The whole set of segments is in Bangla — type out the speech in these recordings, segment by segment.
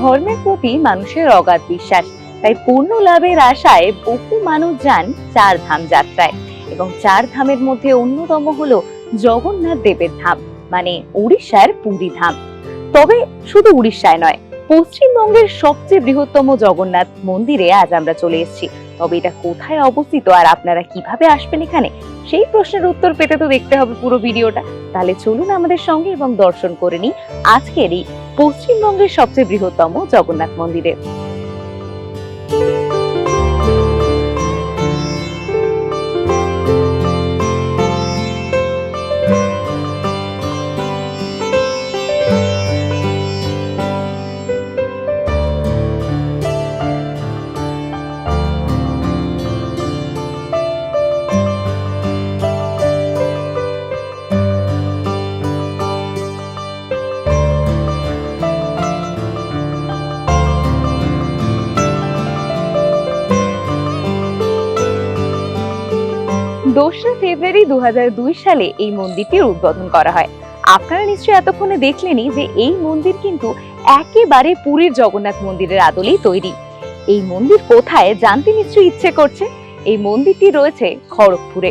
ধর্মের প্রতি মানুষের অগাধ বিশ্বাস। তাই পূর্ণ লাভের আশায় বহু মানুষ যান চার ধাম যাত্রায় এবং চার ধামের মধ্যে অন্যতম হলো জগন্নাথ দেবের ধাম মানে উড়িষ্যার পুরী ধাম। তবে শুধু উড়িষ্যায় নয়, পশ্চিমবঙ্গের সবচেয়ে বৃহত্তম জগন্নাথ মন্দিরে আজ আমরা চলে এসেছি। তবে এটা কোথায় অবস্থিত আর আপনারা কীভাবে আসবেন এখানে? সেই প্রশ্নের উত্তর পেতে তো দেখতে হবে পুরো ভিডিওটা। তাহলে চলুন আমাদের সঙ্গে এবং দর্শন করে নিই আজকের এই পশ্চিমবঙ্গের সবচেয়ে বৃহত্তম জগন্নাথ মন্দিরে। দোসরা ফেব্রুয়ারি দু হাজার দুই সালে এই মন্দিরটির উদ্বোধন করা হয়। আপনারা নিশ্চয়ই এতক্ষণে দেখলেনই যে এই মন্দির কিন্তু একেবারে পুরীর জগন্নাথ মন্দিরের আদলেই তৈরি। এই মন্দির কোথায় জানতে নিশ্চয়ই ইচ্ছে করছে? এই মন্দিরটি রয়েছে খড়গপুরে।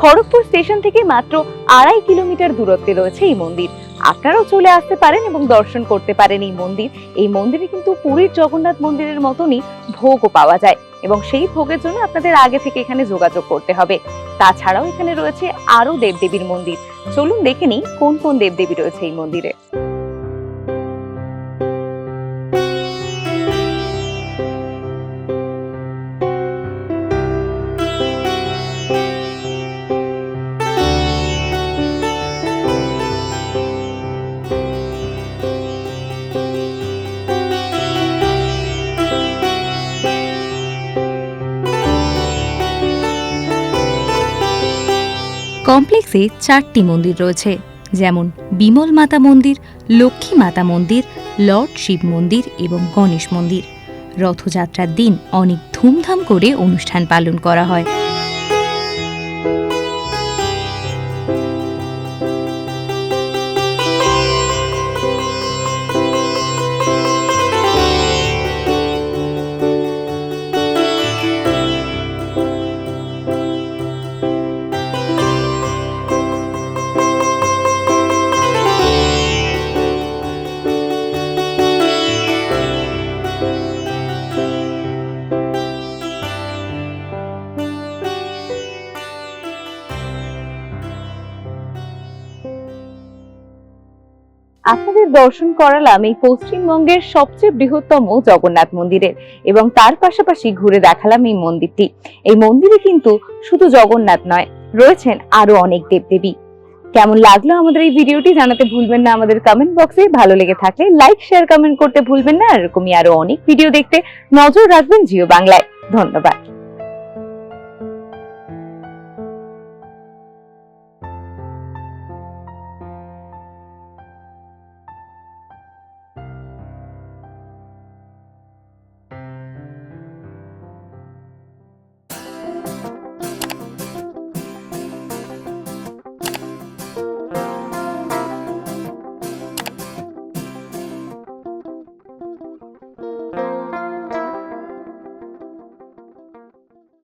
খড়গপুর স্টেশন থেকে মাত্র আড়াই কিলোমিটার দূরত্বে রয়েছে এই মন্দির। আপনারাও চলে আসতে পারেন এবং দর্শন করতে পারেন এই মন্দির। এই মন্দিরে কিন্তু পুরীর জগন্নাথ মন্দিরের মতনই ভোগও পাওয়া যায় এবং সেই ভোগের জন্য আপনাদের আগে থেকে এখানে যোগাযোগ করতে হবে। তাছাড়াও এখানে রয়েছে আরও দেবদেবীর মন্দির। চলুন দেখে নিই কোন কোন দেবদেবী রয়েছে এই মন্দিরে। কমপ্লেক্সে চারটি মন্দির রয়েছে, যেমন বিমল মাতা মন্দির, লক্ষ্মী মাতা মন্দির, লর্ড শিব মন্দির এবং গণেশ মন্দির। রথযাত্রার দিন অনেক ধুমধাম করে অনুষ্ঠান পালন করা হয়। আপনাদের দর্শন করালাম এই পশ্চিমবঙ্গের সবচেয়ে বৃহত্তম জগন্নাথ মন্দিরের এবং তার পাশাপাশি ঘুরে দেখালাম এই মন্দিরটি। এই মন্দিরে কিন্তু শুধু জগন্নাথ নয়, রয়েছেন আরও অনেক দেবদেবী। কেমন লাগল আমাদের এই ভিডিওটি জানাতে ভুলবেন না আমাদের কমেন্ট বক্সে ভালো লেগে থাকলে লাইক শেয়ার কমেন্ট করতে ভুলবেন না। এরকমই আরও অনেক ভিডিও দেখতে নজর রাখবেন জিও বাংলায়। ধন্যবাদ।